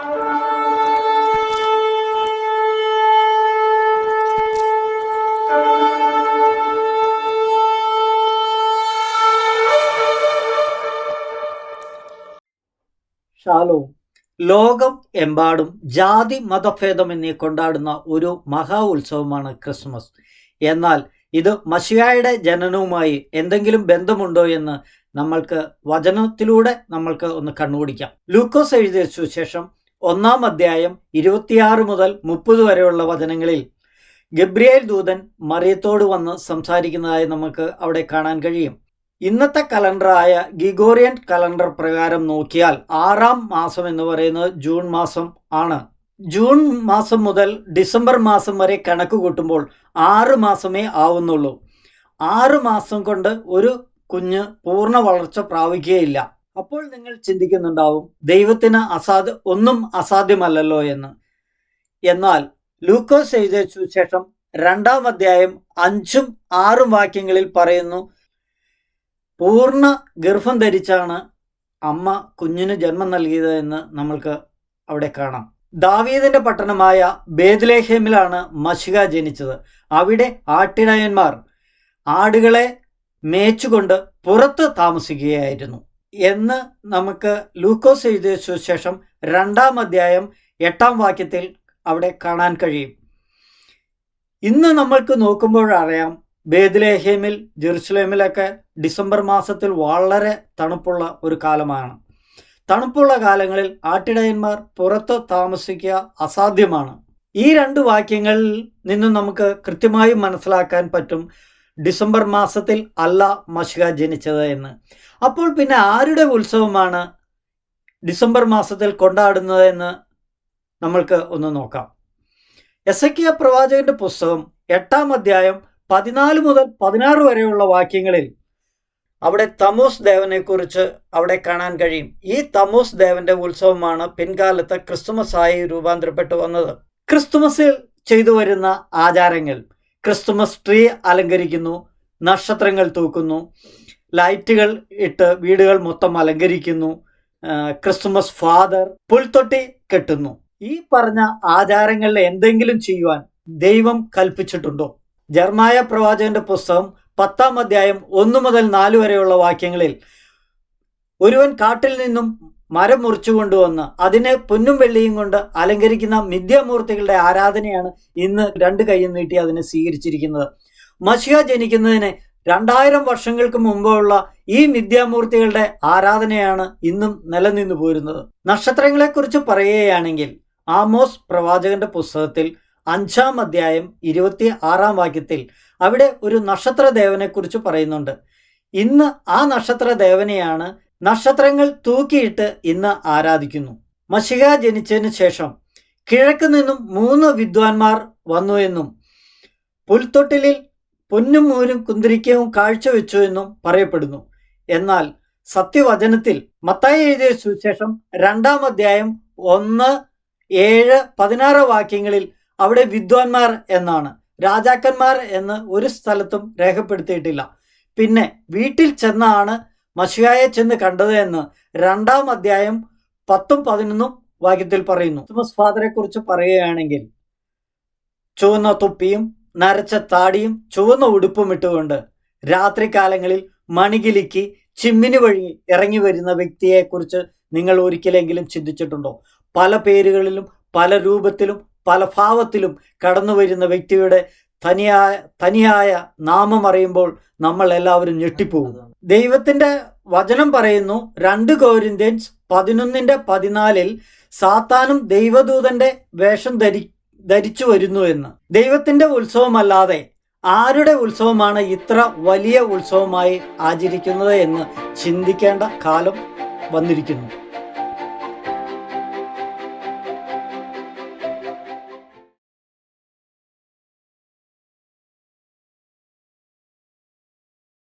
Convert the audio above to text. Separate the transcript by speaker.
Speaker 1: Shalom ലോകം എമ്പാടും ജാതി മതഭേദമെന്നീ കൊണ്ടാടുന്ന ഒരു മഹാ ഉത്സവമാണ് ക്രിസ്മസ്. എന്നാൽ ഇത് മഷിയായുടെ ജനനവുമായി എന്തെങ്കിലും ബന്ധമുണ്ടോ എന്ന് നമ്മൾക്ക് വചനത്തിലൂടെ നമ്മൾക്ക് ഒന്ന് കണ്ണുപിടിക്കാം. ലൂക്കോസ് എഴുതിയ സുശേഷം ഒന്നാം അധ്യായം ഇരുപത്തിയാറ് മുതൽ മുപ്പത് വരെയുള്ള വചനങ്ങളിൽ ഗബ്രിയേൽ ദൂതൻ മറിയത്തോട് വന്ന് സംസാരിക്കുന്നതായി നമുക്ക് അവിടെ കാണാൻ കഴിയും. ഇന്നത്തെ കലണ്ടറായ ഗിഗോറിയൻ കലണ്ടർ പ്രകാരം നോക്കിയാൽ ആറാം മാസം എന്ന് പറയുന്നത് ജൂൺ മാസം ആണ്. ജൂൺ മാസം മുതൽ ഡിസംബർ മാസം വരെ കണക്ക് കൂട്ടുമ്പോൾ ആറ് മാസമേ ആവുന്നുള്ളൂ. ആറ് മാസം കൊണ്ട് ഒരു കുഞ്ഞ് പൂർണ വളർച്ച പ്രാപിക്കുകയില്ല. അപ്പോൾ നിങ്ങൾ ചിന്തിക്കുന്നുണ്ടാവും ദൈവത്തിന് അസാധ ഒന്നും അസാധ്യമല്ലല്ലോ എന്ന്. എന്നാൽ ലൂക്കോസ് എഴുതിയ ശേഷം രണ്ടാം അധ്യായം അഞ്ചും ആറും വാക്യങ്ങളിൽ പറയുന്നു പൂർണ ഗർഭം ധരിച്ചാണ് അമ്മ കുഞ്ഞിന് ജന്മം നൽകിയത് എന്ന് നമ്മൾക്ക് അവിടെ കാണാം. ദാവീദിന്റെ പട്ടണമായ ബേദ്ലേഹേമിലാണ് മഷിക ജനിച്ചത്. അവിടെ ആട്ടിടയന്മാർ ആടുകളെ മേച്ചുകൊണ്ട് പുറത്ത് താമസിക്കുകയായിരുന്നു. എന്ന് നമുക്ക് ലൂക്കോസ് എഴുതിയ സുശേഷം രണ്ടാം അധ്യായം എട്ടാം വാക്യത്തിൽ അവിടെ കാണാൻ കഴിയും. ഇന്ന് നമ്മൾക്ക് നോക്കുമ്പോഴറിയാം ബേദ്ലേഹേമിൽ ജെറുസലേമിലൊക്കെ ഡിസംബർ മാസത്തിൽ വളരെ തണുപ്പുള്ള ഒരു കാലമാണ്. തണുപ്പുള്ള കാലങ്ങളിൽ ആട്ടിടയന്മാർ പുറത്ത് താമസിക്കുക അസാധ്യമാണ്. ഈ രണ്ട് വാക്യങ്ങളിൽ നിന്നും നമുക്ക് കൃത്യമായി മനസ്സിലാക്കാൻ പറ്റും ഡിസംബർ മാസത്തിൽ അല്ല മഷിക ജനിച്ചത് എന്ന്. അപ്പോൾ പിന്നെ ആരുടെ ഉത്സവമാണ് ഡിസംബർ മാസത്തിൽ കൊണ്ടാടുന്നത് എന്ന് നമ്മൾക്ക് ഒന്ന് നോക്കാം. എസ് എ പ്രവാചകന്റെ പുസ്തകം എട്ടാം അധ്യായം പതിനാല് മുതൽ പതിനാറ് വരെയുള്ള വാക്യങ്ങളിൽ അവിടെ തമോസ് ദേവനെ കുറിച്ച് അവിടെ കാണാൻ കഴിയും. ഈ തമോസ് ദേവന്റെ ഉത്സവമാണ് പിൻകാലത്ത് ക്രിസ്തുമസ് ആയി രൂപാന്തരപ്പെട്ടു വന്നത്. ക്രിസ്തുമസിൽ ചെയ്തു വരുന്ന ആചാരങ്ങൾ. ക്രിസ്തുമസ് ട്രീ അലങ്കരിക്കുന്നു നക്ഷത്രങ്ങൾ തൂക്കുന്നു ലൈറ്റുകൾ ഇട്ട് വീടുകൾ മൊത്തം അലങ്കരിക്കുന്നു ക്രിസ്തുമസ് ഫാദർ പുൽത്തൊട്ടി കെട്ടുന്നു. ഈ പറഞ്ഞ ആചാരങ്ങളിൽ എന്തെങ്കിലും ചെയ്യുവാൻ ദൈവം കൽപ്പിച്ചിട്ടുണ്ടോ? ജർമായ പ്രവാചകന്റെ പുസ്തകം പത്താം അധ്യായം ഒന്ന് മുതൽ നാല് വരെയുള്ള വാക്യങ്ങളിൽ ഒരുവൻ കാട്ടിൽ നിന്നും മരം മുറിച്ചു കൊണ്ടുവന്ന് അതിനെ പൊന്നും വെള്ളിയും കൊണ്ട് അലങ്കരിക്കുന്ന മിഥ്യാമൂർത്തികളുടെ ആരാധനയാണ് ഇന്ന് രണ്ട് കൈയും നീട്ടി അതിനെ സ്വീകരിച്ചിരിക്കുന്നത്. മഷിയ ജനിക്കുന്നതിന് രണ്ടായിരം വർഷങ്ങൾക്ക് മുമ്പുള്ള ഈ മിഥ്യാമൂർത്തികളുടെ ആരാധനയാണ് ഇന്നും നിലനിന്നു പോരുന്നത്. നക്ഷത്രങ്ങളെക്കുറിച്ച് പറയുകയാണെങ്കിൽ ആമോസ് പ്രവാചകന്റെ പുസ്തകത്തിൽ അഞ്ചാം അധ്യായം ഇരുപത്തി ആറാം വാക്യത്തിൽ അവിടെ ഒരു നക്ഷത്രദേവനെക്കുറിച്ച് പറയുന്നുണ്ട്. ഇന്ന് ആ നക്ഷത്ര ദേവനെയാണ് നക്ഷത്രങ്ങൾ തൂക്കിയിട്ട് ഇന്ന് ആരാധിക്കുന്നു. മഷിക ജനിച്ചതിന് ശേഷം കിഴക്ക് നിന്നും മൂന്ന് വിദ്വാൻമാർ വന്നു എന്നും പുൽത്തൊട്ടിലിൽ പൊന്നും മൂരും കുന്തിരിക്കവും കാഴ്ചവെച്ചു എന്നും പറയപ്പെടുന്നു. എന്നാൽ സത്യവചനത്തിൽ മത്തായി എഴുതിയ സുവിശേഷം രണ്ടാം അധ്യായം ഒന്ന് ഏഴ് പതിനാറ് വാക്യങ്ങളിൽ അവിടെ വിദ്വാൻമാർ എന്നാണ്. രാജാക്കന്മാർ എന്ന് ഒരു സ്ഥലത്തും രേഖപ്പെടുത്തിയിട്ടില്ല. പിന്നെ വീട്ടിൽ ചെന്നാണ് മഷിയായെ ചെന്ന് കണ്ടത് എന്ന് രണ്ടാം അധ്യായം പത്തും പതിനൊന്നും വാക്യത്തിൽ പറയുന്നു. ക്രിസ്മസ് ഫാദറെ കുറിച്ച് പറയുകയാണെങ്കിൽ ചുവന്ന തുപ്പിയും നരച്ച താടിയും ചുവന്ന ഉടുപ്പും ഇട്ടുകൊണ്ട് രാത്രികാലങ്ങളിൽ മണികിലിക്ക് ചിമ്മിന് വഴി ഇറങ്ങി വരുന്ന വ്യക്തിയെ കുറിച്ച് നിങ്ങൾ ഒരിക്കലെങ്കിലും ചിന്തിച്ചിട്ടുണ്ടോ? പല പേരുകളിലും പല രൂപത്തിലും പല ഭാവത്തിലും കടന്നു വരുന്ന വ്യക്തിയുടെ തനിയായ തനിയായ നാമം അറിയുമ്പോൾ നമ്മൾ എല്ലാവരും ഞെട്ടിപ്പോകും ദൈവത്തിന്റെ വചനം പറയുന്നു രണ്ട് കോരിന്ത്യൻസ് പതിനൊന്നിന്റെ പതിനാലിൽ സാത്താനും ദൈവദൂതന്റെ വേഷം ധരി ധരിച്ചു വരുന്നു എന്ന്. ദൈവത്തിന്റെ ഉത്സവമല്ലാതെ ആരുടെ ഉത്സവമാണ് ഇത്ര വലിയ ഉത്സവമായി ആചരിക്കുന്നത് എന്ന് ചിന്തിക്കേണ്ട കാലം വന്നിരിക്കുന്നു.